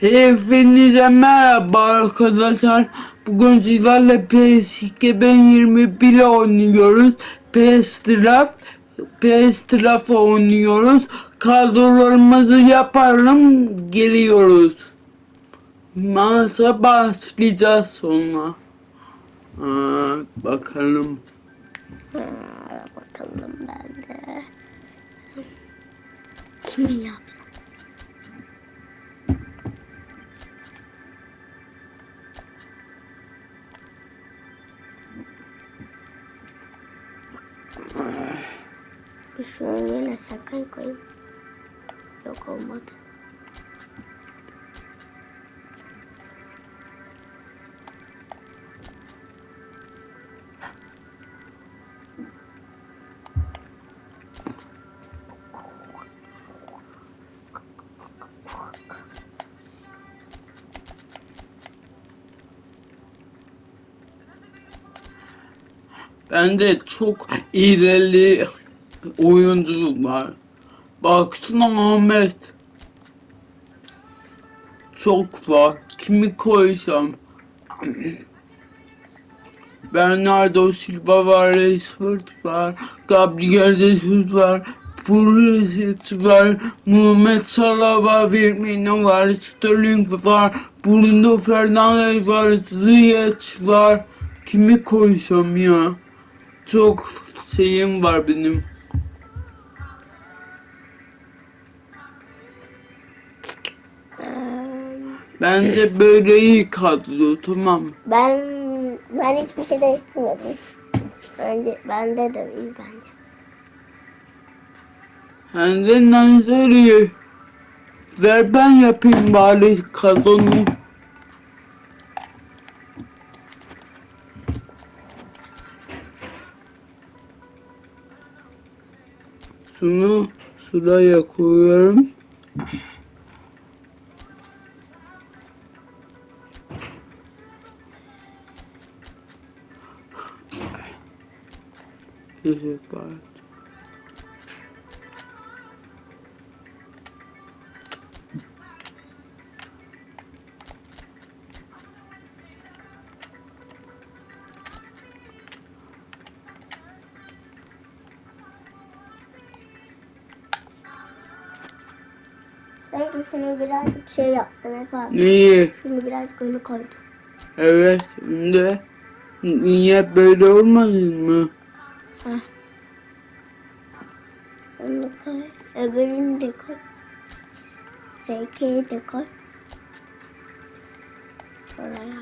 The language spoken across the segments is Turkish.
Hepinize merhaba arkadaşlar. Bugün sizlerle PS 2021 ile oynuyoruz. PS Draft, PS Draft oynuyoruz. Kadrolarımızı yapalım, geliyoruz. Masa başlayacağız sonra. Aa, bakalım. Ha, bakalım ben de. Kimi yapsam? Yine sakın koyayım. Yok olmadı. Bende çok ileri oyuncu var. Baksana Ahmet. Çok var. Kimi koysam? Bernardo Silva var, Rashford var, Gabriel Jesus var, Pulisic var, Muhammed Salah var, Firmino var, Sterling var, Bruno Fernandes var, Ziyech var. Kimi koysam ya? Çok şeyim var benim. Bence böyle iyi kadro tamam. Ben ben hiçbir şey değiştirmedim. Bence bende de iyi bence. Hem de Nazeri. Ver ben yapayım bari kadronu. Şunu sıraya koyuyorum. Teşekkür Sanki şunu birazcık şey yaptın Efe abi. Neyi? Şunu biraz öne koydum. Evet, şimdi niye böyle olmadın mı? Heh. Onu koy. Öbürünü de koy. SK'yi de koy. Oraya.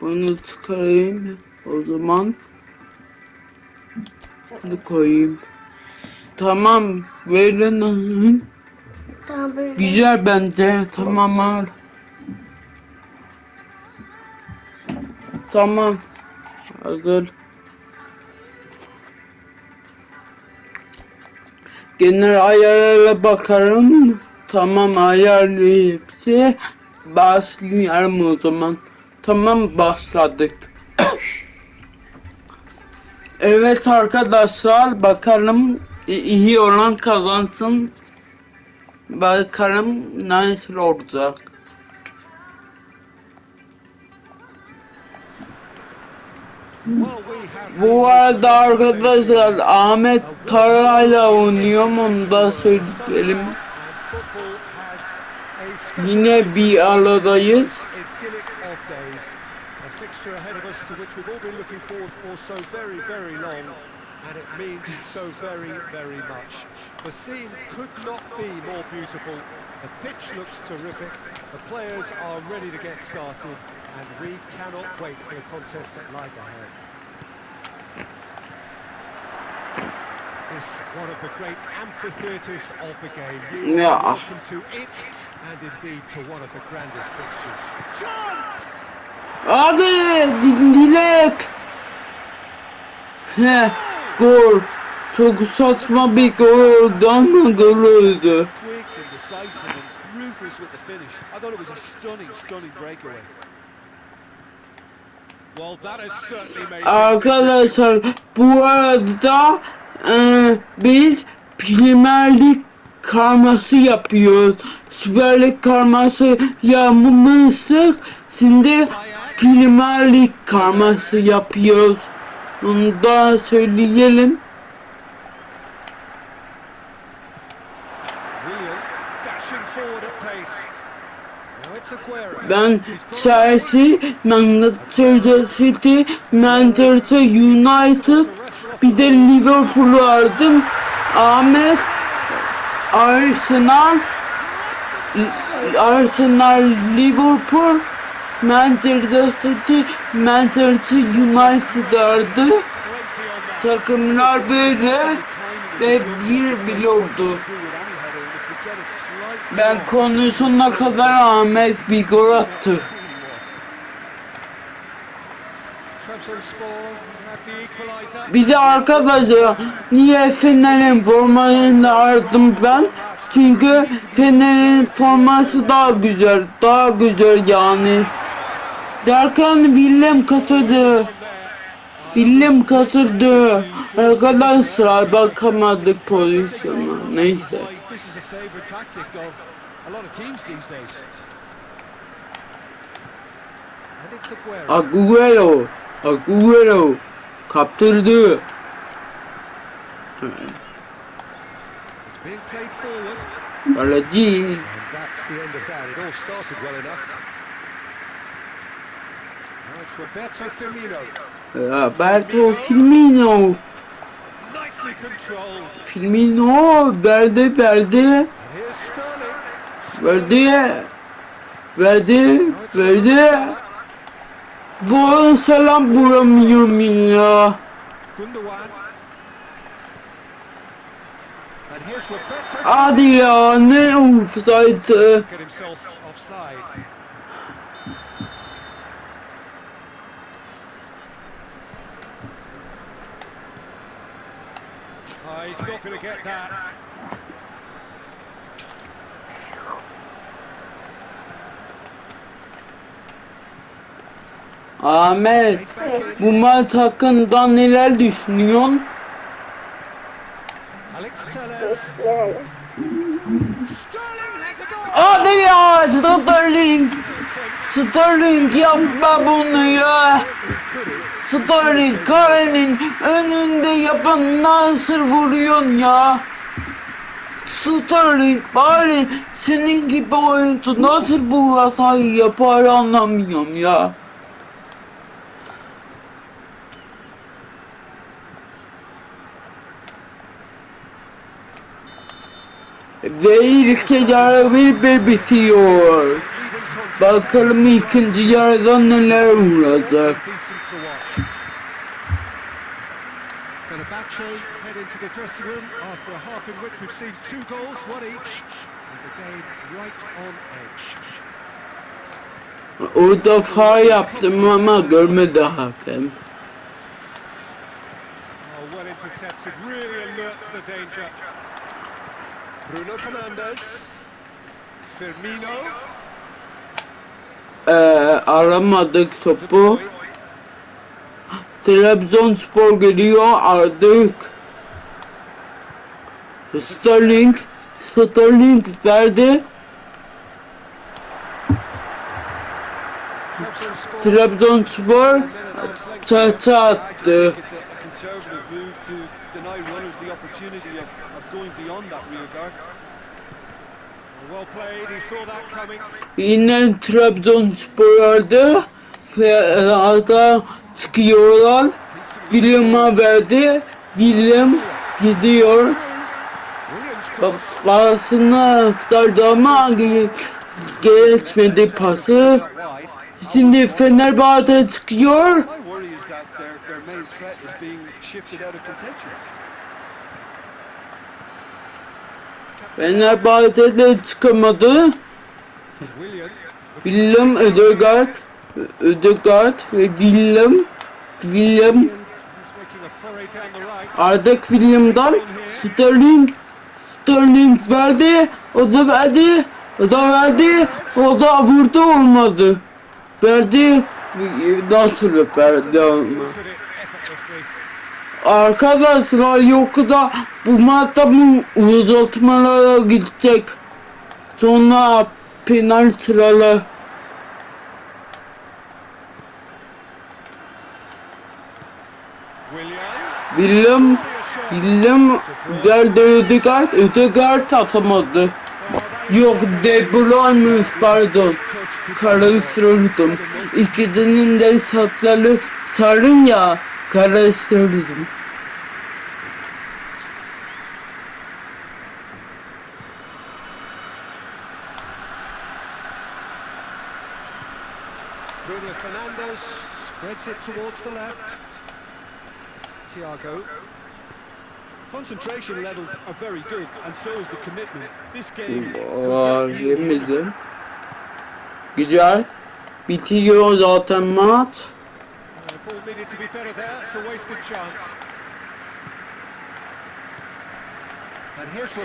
Bunu çıkarayım o zaman. Bunu koyayım. Tamam, verin. Tamam. Güzel bence, tamam al. Tamam, hazır. Genel ayarlara bakarım. Tamam ayarlı hepsi. Başlayalım o zaman. Tamam başladık. evet arkadaşlar bakalım iyi olan kazansın. Bakalım nasıl olacak. Bu arada arkadaşlar Ahmet Taray'la oynuyorum onu da söyleyelim. Yine bir aradayız. and it means so very, very much. The scene could not be more beautiful. The pitch looks terrific. The players are ready to get started, and we cannot wait for the contest that lies ahead. This one of the great amphitheatres of the game. You Yeah. are welcome to it, and indeed to one of the grandest fixtures. Chance! Hadi Di- Dilek. He, gol. Çok saçma bir gol oldu ama gol oldu. quick and decisive and ruthless with the finish. I thought it was a stunning, stunning breakaway. Arkadaşlar bu arada Ee, biz Premier Lig karması yapıyoruz. Süper Lig karması yapmıştık. Şimdi Premier Lig karması yapıyoruz. Onu da söyleyelim. Ben Chelsea, Manchester City, Manchester United, bir de Liverpool'u aradım. Ahmet, Arsenal, Arsenal, Liverpool, Manchester City, Manchester United aradı. Takımlar böyle ve bir bile. Ben konu sonuna kadar Ahmet bir gol attı. Bir de arkadaşlar niye Fener'in formasını aradım ben? Çünkü Fener'in forması daha güzel, daha güzel yani. Derken Willem katıldı. Willem katıldı. Arkadaşlar bakamadık pozisyona. Neyse. This is a favourite tactic of a lot of teams these days. And it's Aguero. Agüero, Agüero kaptırdı. It's being played forward. Kaleci. And that's the end of that. It all started well enough. Now it's Roberto Firmino. Roberto Firmino. Firmino verdi verdi. Verdi. Verdi. Verdi. Bu selam vuramıyorum ya. Hadi ya ne offside. Get himself offside. Oh, he's not going to get that. Ahmet bu maç hakkında neler düşünüyorsun? Alex Telles. Yani. Sterling has a goal. Hadi ya Sterling. Sterling yapma bunu ya. Sterling karenin önünde yapan nasıl vuruyorsun ya? Sterling bari senin gibi oyuncu nasıl bu hatayı yapar anlamıyorum ya. Ve ilk yarı bir bitiyor. Bakalım ikinci yarıda neler olacak. Fenerbahce head into the dressing room after a half in which we've seen two goals, one each. And the game right on edge. Orada far yaptım ama görmedi hakem. Well intercepted, really alert to the danger. Bruno Fernandes. Firmino. Aramadık topu. Trabzonspor geliyor artık. Sterling. Sterling verdi. Trabzonspor. Trabzonspor And then an arm's length çaça I just attı. think it's a, a conservative move to deny runners the opportunity of, of going beyond that rear guard. Well played, he saw that coming. Yine Trabzonspor vardı. Ve arada çıkıyorlar. William'a verdi. William gidiyor. Babasına aktardı ama ge- geçmedi pası. Şimdi Fenerbahçe çıkıyor. Fenerbahçe de çıkamadı. William. William Ödegaard, Ödegaard ve William, William He's making a foray down the right. Artık William'dan Sterling, Sterling verdi, o da verdi, o da verdi, o da vurdu olmadı. Verdi, nasıl verdi olmadı. Arkadaşlar yoksa bu maçta bu uzatmalara gidecek. Sonra penaltılara. Shot. William geldi Ödegaard, Ödegaard atamadı. Yok De Bruyne'miş pardon. Karıştırdım. İkisinin de saçları sarı ya. Karıştırdım. Bruno Fernandes spreads it towards the left. Thiago. Concentration levels are very good, and so is the commitment. This game Var yemedim. Güzel. Bitiyor zaten maç. Ball needed to be better there. It's a wasted chance.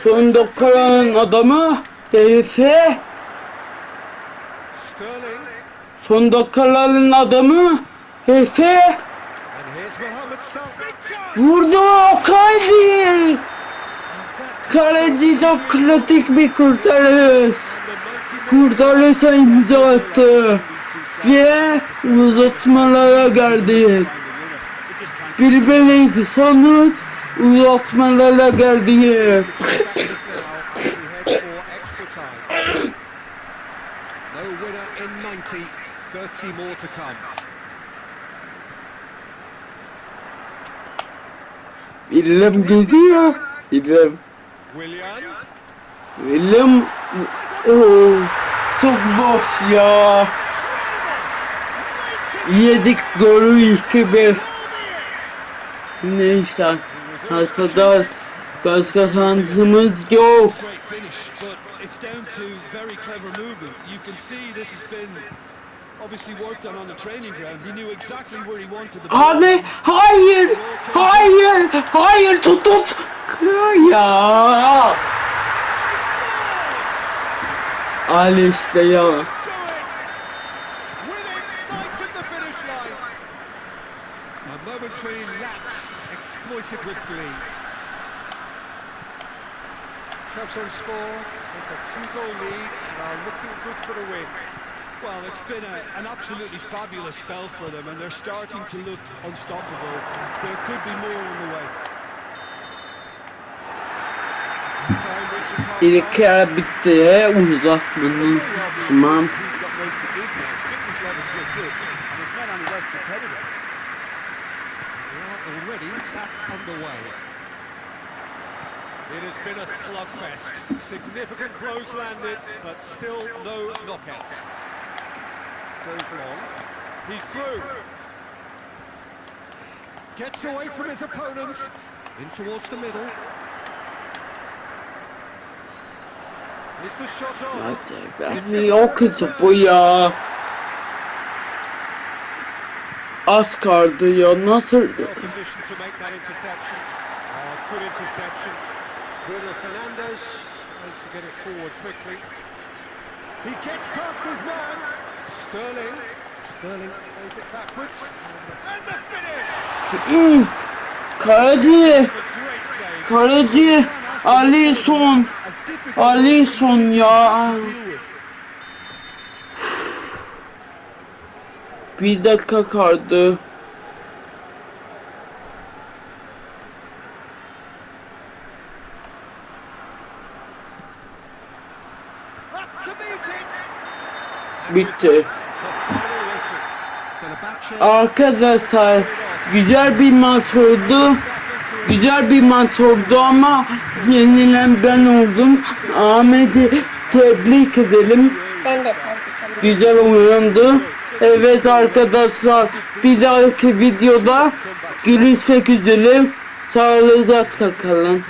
Son dakikaların adamı. Sterling. Son dakikaların adamı chance. Vurdu Kaleci. Kaleci çok kritik bir kurtarış. Kurtarışa imza attı. Ve uzatmalara geldik. Birbirinin sonuç uzatmalara geldik. No winner in 90, 30 more to come. William gidiyor. William. Oo, çok boş ya. Yedik golü 2-1. Neyse. Arkadaş başka şansımız yok. Great finish, but it's down to very clever movement. Exploited with glee. Trabzonspor take a two-goal lead and are looking good for the win. Well, it's been a, an absolutely fabulous spell for them, and they're starting to look unstoppable. There could be more on the way. Time reaches half İlk time. yarı bitti. Uzatmanın tamam. Already back underway. It has been a slugfest. Significant blows landed, but still no knockout. Goes long. He's through. Gets away from his opponents. In towards the middle. Is the shot on? Hadi be. Yok kötü bu ya. Get it forward quickly. He gets past his man. Sterling. Sterling plays it backwards. And the finish! Kaleci. Great save. Kaleci. Alisson. Alisson ya. to deal with. Bir dakika kaldı. Bitti. Arkadaşlar güzel bir maç oldu. Güzel bir maç oldu ama yenilen ben oldum. Ahmet'i tebrik edelim. Ben de tabii Güzel oynadı. Evet arkadaşlar bir dahaki videoda görüşmek üzere. Sağlıcakla kalın.